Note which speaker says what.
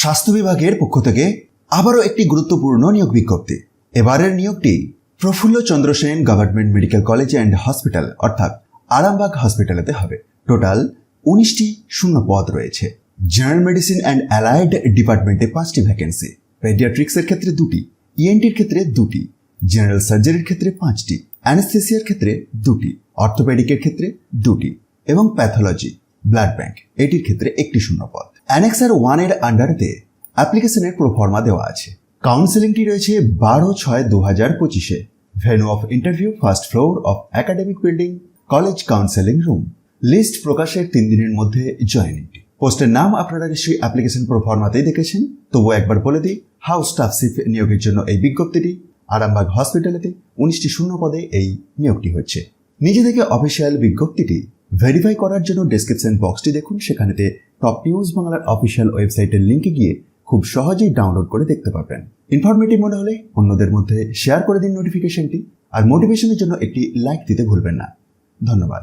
Speaker 1: স্বাস্থ্য বিভাগের পক্ষ থেকে আবারও একটি গুরুত্বপূর্ণ নিয়োগ বিজ্ঞপ্তি। এবারের নিয়োগটি Prafulla Chandra Sen government medical college and hospital, অর্থাৎ আরামবাগ হসপিটালেতে হবে। টোটাল উনিশটি শূন্য পদ রয়েছে। জেনারেল মেডিসিন অ্যান্ড অ্যালাইড ডিপার্টমেন্টে পাঁচটি ভ্যাকেন্সি। পেডিয়াট্রিক্সের ক্ষেত্রে দুটি, ইএনটির ক্ষেত্রে দুটি জেনারেল সার্জারির ক্ষেত্রে পাঁচটি, অ্যানেস্থেসিয়ার ক্ষেত্রে দুটি, অর্থোপেডিকের ক্ষেত্রে দুটি এবং প্যাথোলজি। Blood bank. এটির ক্ষেত্রে একটি শূন্য পদ। অ্যানেক্সার ওয়ানের আন্ডারেতে অ্যাপ্লিকেশনের প্রফর্মা দেওয়া আছে। কাউন্সেলিংটি রয়েছে বারো ছয় দু হাজার পঁচিশে। Venue of interview, first floor of academic building, college counselling room. List প্রকাশের তিন দিনের মধ্যে জয়েনিংটি পোস্টের নাম আপনারা নিশ্চয়ই অ্যাপ্লিকেশন প্রফর্মাতেই দেখেছেন। তবুও একবার বলে দিই হাউস স্টাফশিপ নিয়োগের জন্য এই বিজ্ঞপ্তিটি আরামবাগ হসপিটালেতে উনিশটি শূন্য পদে এই নিয়োগটি হচ্ছে। নিজে থেকে অফিসিয়াল বিজ্ঞপ্তিটি ভেরিফাই করার জন্য ডেসক্রিপশন বক্সটি দেখুন। সেখানেতে টপ নিউজ বাংলার অফিসিয়াল ওয়েবসাইটের লিঙ্কে গিয়ে খুব সহজেই ডাউনলোড করে দেখতে পারবেন। ইনফরমেটিভ মনে হলে অন্যদের মধ্যে শেয়ার করে দিন নোটিফিকেশনটি আর মোটিভেশনের জন্য একটি লাইক দিতে ভুলবেন না। ধন্যবাদ।